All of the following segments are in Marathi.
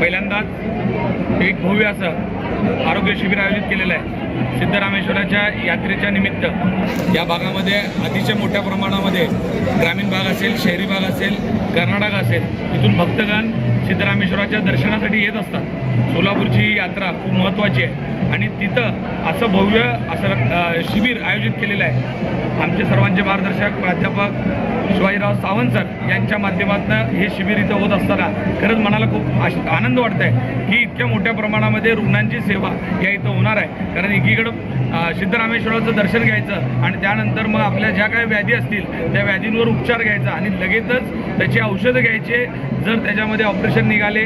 पहिल्यांदाच एक भव्य असं आरोग्य शिबिर आयोजित केलेलं आहे. सिद्धरामेश्वराच्या यात्रेच्या निमित्त. या भागामध्ये अतिशय मोठ्या प्रमाणामध्ये ग्रामीण भाग असेल शहरी भाग असेल कर्नाटक असेल इथून भक्तगण सिद्धरामेश्वराच्या दर्शनासाठी येत असतात. सोलापूरची यात्रा खूप महत्त्वाची आहे. आणि तिथं असं भव्य असं शिबिर आयोजित केलेलं आहे. आमचे सर्वांचे मार्गदर्शक प्राध्यापक शिवाजीराव सावंत सर यांच्या माध्यमातून हे शिबिर इथं होत असताना खरंच मनाला खूप आश- आनंद वाटत आहे की इतक्या मोठ्या प्रमाणामध्ये रुग्णांची सेवा या इथं होणार आहे. कारण एकीकडं सिद्धरामेश्वराचं दर्शन घ्यायचं आणि त्यानंतर मग आपल्या ज्या काही व्याधी असतील त्या व्याधींवर उपचार घ्यायचा आणि लगेचच त्याची औषधं घ्यायचे. जर त्याच्यामध्ये ऑपरेशन निघाले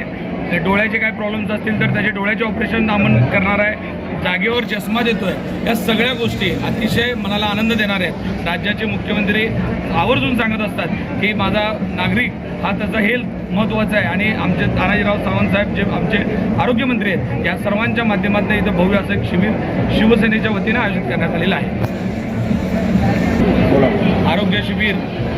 डोळ्याचे काय प्रॉब्लेम्स असतील तर त्याचे डोळ्याचे ऑपरेशन आपण करणार आहे. जागेवर चष्मा देतोय. या सगळ्या गोष्टी अतिशय मनाला आनंद देणार आहेत. राज्याचे मुख्यमंत्री आवर्जून सांगत असतात की माझा नागरिक हा त्याचा हेल्थ महत्त्वाचा आहे आणि आमचे तानाजीराव सावंत साहेब जे आमचे आरोग्यमंत्री आहेत या सर्वांच्या माध्यमातून इथं भव्य असं एक शिबिर शिवसेनेच्या वतीनं आयोजित करण्यात आलेलं आहे. आरोग्य शिबिर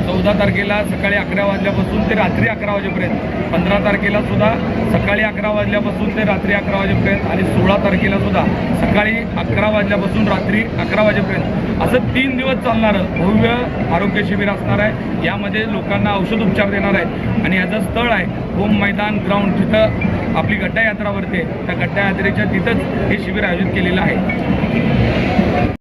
चौदा तारखेला सकाळी अकरा वाजल्यापासून ते रात्री अकरा वाजेपर्यंत. पंधरा तारखेला सुद्धा सकाळी अकरा वाजल्यापासून ते रात्री अकरा वाजेपर्यंत आणि सोळा तारखेला सुद्धा सकाळी अकरा वाजल्यापासून रात्री अकरा वाजेपर्यंत. असं तीन दिवस चालणारं भव्य आरोग्य शिबिर असणार आहे. यामध्ये लोकांना औषध उपचार देणार आहेत. आणि याचं स्थळ आहे होम मैदान ग्राउंड तिथं आपली गड्डा यात्रा भरते त्या गड्डा यात्रेच्या तिथंच हे शिबिर आयोजित केलेलं आहे.